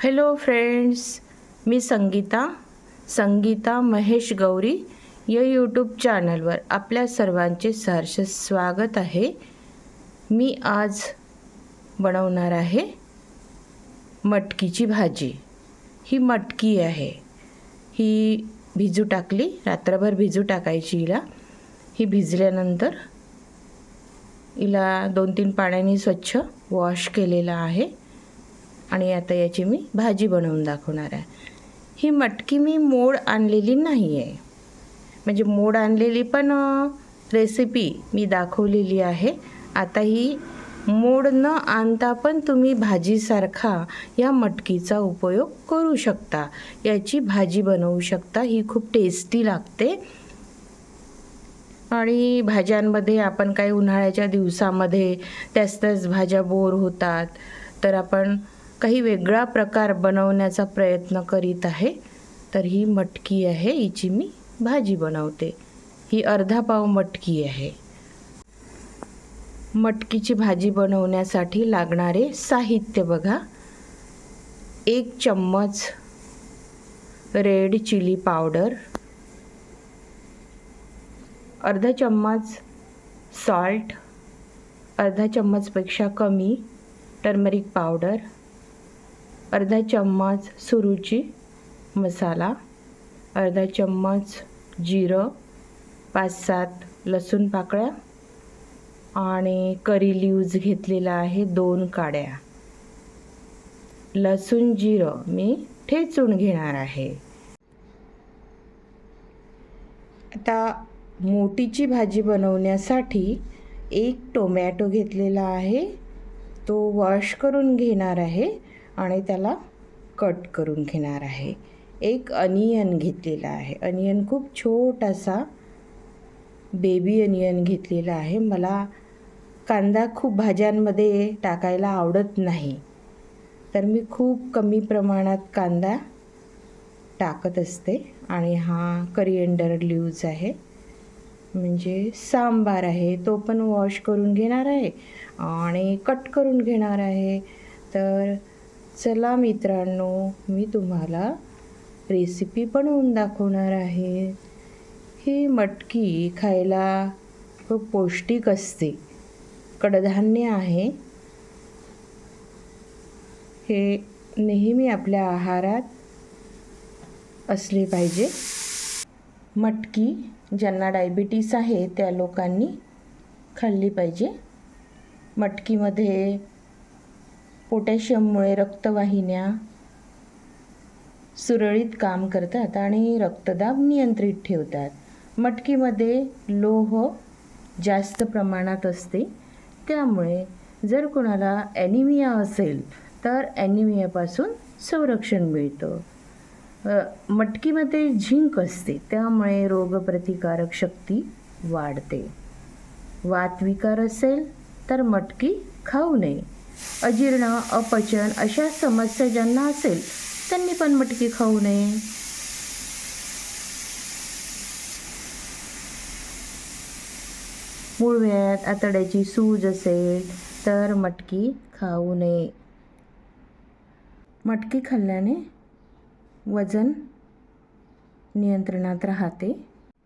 Hello friends मी संगीता संगीता महेश गौरी या YouTube चॅनलवर आपल्या सर्वांचे सहर्ष स्वागत आहे. मी आज बनवणार आहे मटकीची भाजी. ही मटकी आहे. ही भिजू टाकली रात्रभर भिजू टाकायची हिला. ही भिजल्यानंतर हिला दोन तीन पाण्याने स्वच्छ वॉश केलेलं आहे. आणि आता याची मी भाजी बनवून दाखवणार आहे. ही मटकी मी मोड आणलेली नाही आहे म्हणजे मोड आणलेली पण रेसिपी मी दाखवलेली आहे. आता ही मोड न आणता पण तुम्ही भाजीसारखा या मटकीचा उपयोग करू शकता. याची भाजी बनवू शकता. ही खूप टेस्टी लागते. आणि भाज्यांमध्ये आपण काही उन्हाळ्याच्या दिवसामध्ये त्याच त्याच भाज्या बोर होतात तर आपण काही वेगळा प्रकार बनवण्याचा प्रयत्न करीत आहे. तर ही मटकी आहे हिची मी भाजी बनवते. ही अर्धा पाव मटकी आहे. मटकीची भाजी बनवण्यासाठी लागणारे साहित्य बघा. एक चम्मच रेड चिली पावडर अर्धा चम्मच सॉल्ट अर्धा चम्मचपेक्षा कमी टर्मरिक पावडर अर्धा चम्मच सुरुची मसाला अर्धा चम्मच जिरं पाच सात लसूण पाकळ्या आणि करी लिव्ज घेतलेला आहे दोन काड्या. लसूण जिरं मी ठेचून घेणार आहे. आता मोठीची भाजी बनवण्यासाठी एक टोमॅटो घेतलेला आहे. तो वॉश करून घेणार आहे आणि त्याला कट करून घेणार आहे. एक अनियन घेतलेला आहे. अनियन खूप छोटासा बेबी अनियन घेतलेला आहे. मला कांदा खूप भाज्यांमध्ये टाकायला आवडत नाही. तर मी खूप कमी प्रमाणात कांदा टाकत असते आणि हा करिएंडर ल्यूज आहे. म्हणजे सांबार आहे तो पण वॉश करून घेणार आहे आणि कट करून घेणार आहे. तर चला मित्रांनो मी तुम्हाला रेसिपी बनवून दाखवणार आहे. ही मटकी खायला खूप पौष्टिक असते. कडधान्य आहे. हे नेहमी आपल्या आहारात असले पाहिजे. मटकी ज्यांना डायबिटीस आहे त्या लोकांनी खाल्ली पाहिजे. मटकीमध्ये पोटॅशियममुळे रक्तवाहिन्या सुरळीत काम करतात आणि रक्तदाब नियंत्रित ठेवतात. मटकीमध्ये लोह जास्त प्रमाणात असते. त्यामुळे जर कोणाला ॲनिमिया असेल तर ॲनिमियापासून संरक्षण मिळतं. मटकीमध्ये झिंक असते त्यामुळे रोगप्रतिकारक शक्ती वाढते. वातविकार असेल तर मटकी खाऊ नये. अजीर्ण अपचन अशा समस्या ज्यांना असेल त्यांनी पण मटकी खाऊ नये. मुळव्यात आतड्याची सूज असेल तर मटकी खाऊ नये. मटकी खाल्ल्याने वजन नियंत्रणात राहते.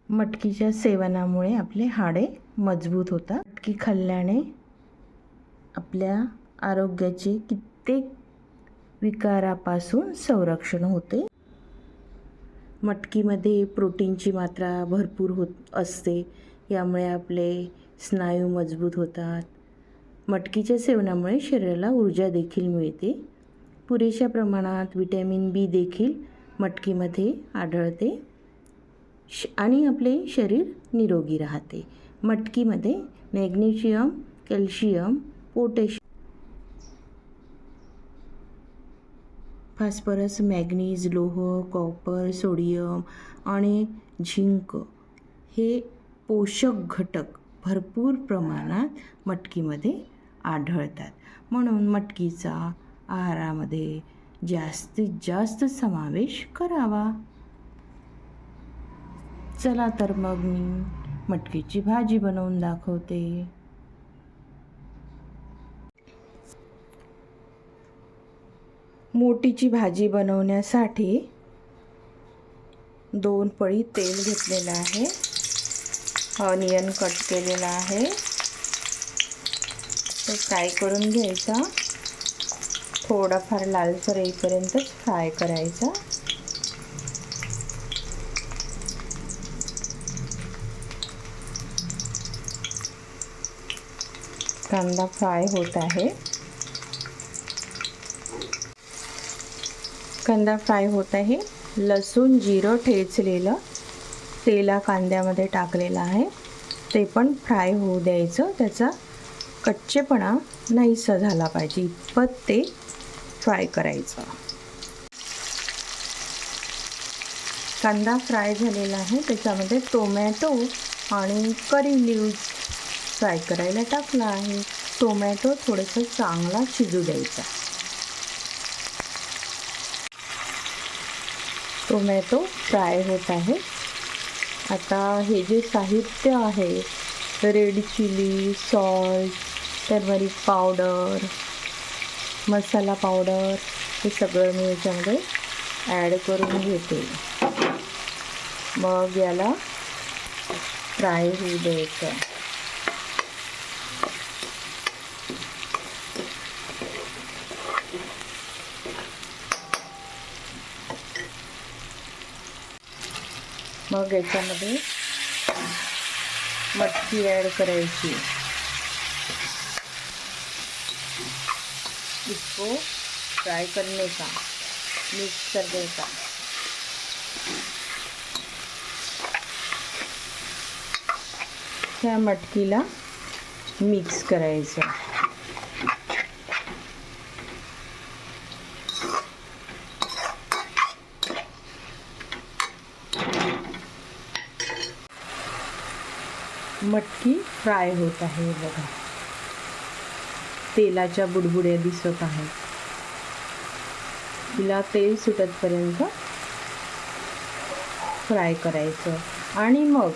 मटकीच्या सेवनामुळे आपले हाडे मजबूत होतात. मटकी खाल्ल्याने आपल्या आरोग्याचे कित्येक विकारापासून संरक्षण होते. मटकीमध्ये प्रोटीनची मात्रा भरपूर होत असते. यामुळे आपले स्नायू मजबूत होतात. मटकीच्या सेवनामुळे शरीराला ऊर्जा देखील मिळते. पुरेशा प्रमाणात विटॅमिन बी देखील मटकीमध्ये आढळते. श आणि आपले शरीर निरोगी राहते. मटकीमध्ये magnesium calcium potassium phosphorus manganese लोह कॉपर सोडियम आणि झिंक हे पोषक घटक भरपूर प्रमाणात मटकीमध्ये आढळतात. म्हणून मटकीचा आहारामध्ये जास्तीत जास्त समावेश करावा. चला तर मग मी मटकीची भाजी बनवून दाखवते. मोठीची भाजी बनवण्यासाठी दोन पळी तेल घेतलेलं आहे. ऑनियन कट केलेला आहे. तर फ्राय करून घ्यायचा. थोडाफार लालसर येईपर्यंतच फ्राय करायचा. कांदा फ्राय होत आहे. कांदा फ्राय होत आहे. लसूण जिरं ठेचलेलं. तेला कांद्यामध्ये टाकलेलं आहे. ते पण फ्राय होऊ द्यायचं. त्याचा कच्चेपणा नाहीसा झाला पाहिजे. इतपत ते फ्राय करायचा. कांदा फ्राय झालेला आहे. त्याच्यामध्ये टोमॅटो आणि करी लिव्ज फ्राय करायला टाकला आहे. टोमॅटो थोडंसं चांगला शिजू द्यायचा. टोमॅटो फ्राय होत आहे. आता हे जे साहित्य आहे red chilli salt turmeric powder masala powder हे सगळं मी याच्यामध्ये ॲड करून घेते. मग याला फ्राय होऊ द्यायचं. मग याच्यामध्ये मटकी ॲड करायची. इसको फ्राय करने का, मिक्स कर देगा त्या मटकीला मिक्स करायचं मटकी फ्राय होत आहे बघा तेलाच्या बुडबुड्या दिसत आहेत. तिला तेल सुटतपर्यंत फ्राय करायचं. आणि मग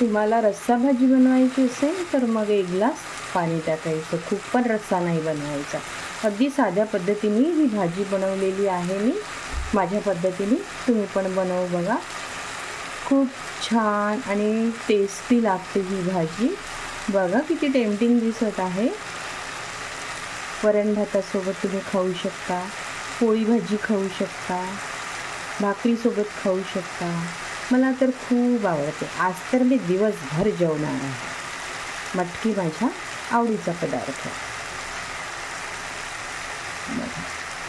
तुम्हाला रस्सा भाजी बनवायची असेल तर मग एक ग्लास पाणी टाकायचं. खूप पण रस्सा नाही बनवायचा. अगदी साध्या पद्धतीने ही भाजी बनवलेली आहे मी. माझ्या पद्धतीने तुम्ही पण बनवू बघा. खूप छान आणि टेस्टी लागते ही भाजी. बघा किती टेम्पटिंग दिसत आहे. वरण भातासोबत तुम्ही खाऊ शकता पोळी भाजी खाऊ शकता भाकरीसोबत खाऊ शकता. मला तर खूप आवडते. आज तर मी दिवसभर जेवणार आहे. मटकी माझ्या आवडीचा पदार्थ.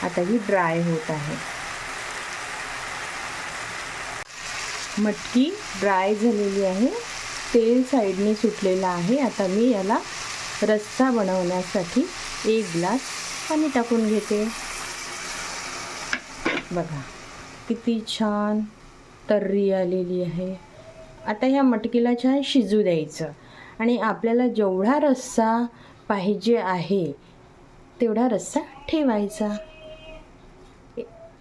आता ही ड्राय होत आहे. मटकी ड्राय झालेली आहे. तेल साईडने सुटलेलं आहे. आता मी याला रस्सा बनवण्यासाठी एक ग्लास पाणी टाकून घेते. बघा किती छान तर्री आलेली आहे. आता ह्या मटकीला छान शिजू द्यायचं. आणि आपल्याला जेवढा रस्सा पाहिजे आहे तेवढा रस्सा ठेवायचा.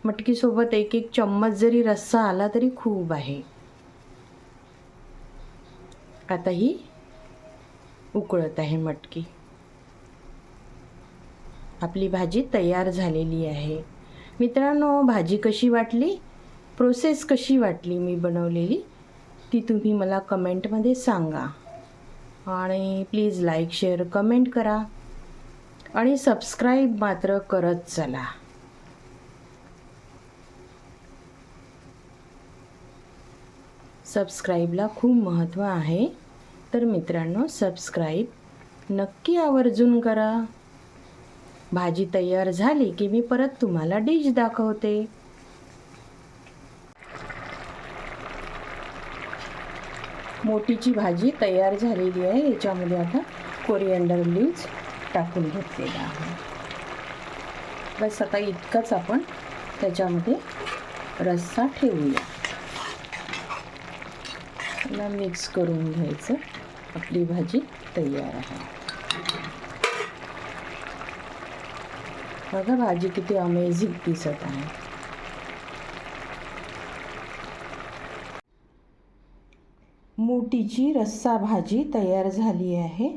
मटकीसोबत एक एक चम्मच जरी रस्सा आला तरी खूप आहे. आता ही उकळत आहे मटकी. आपली भाजी तयार झालेली आहे. मित्रांनो भाजी कशी वाटली? प्रोसेस कशी वाटली मी बनवलेली? ती तुम्ही मला कमेंटमध्ये सांगा. आणि प्लीज लाईक शेअर कमेंट करा. आणि सबस्क्राईब मात्र करत चला. सबस्क्राईबला खूप महत्त्व आहे. तर मित्रांनो सबस्क्राईब नक्की आवर्जून करा. भाजी तयार झाली की मी परत तुम्हाला डिश दाखवते. मोठीची भाजी तयार झालेली आहे. याच्यामध्ये आता कोरिअंडर लिव्ज टाकून घेतलेला आहे. बस आता इतकंच आपण त्याच्यामध्ये रस्सा ठेवूया. मिक्स करून घ्यायचं. आपली भाजी तयार आहे. बघा भाजी किती अमेझिंग दिसत आहे. मोठीची रस्सा भाजी तयार झाली आहे.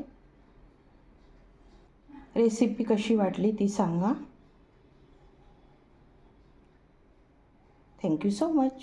रेसिपी कशी वाटली ती सांगा. Thank you so much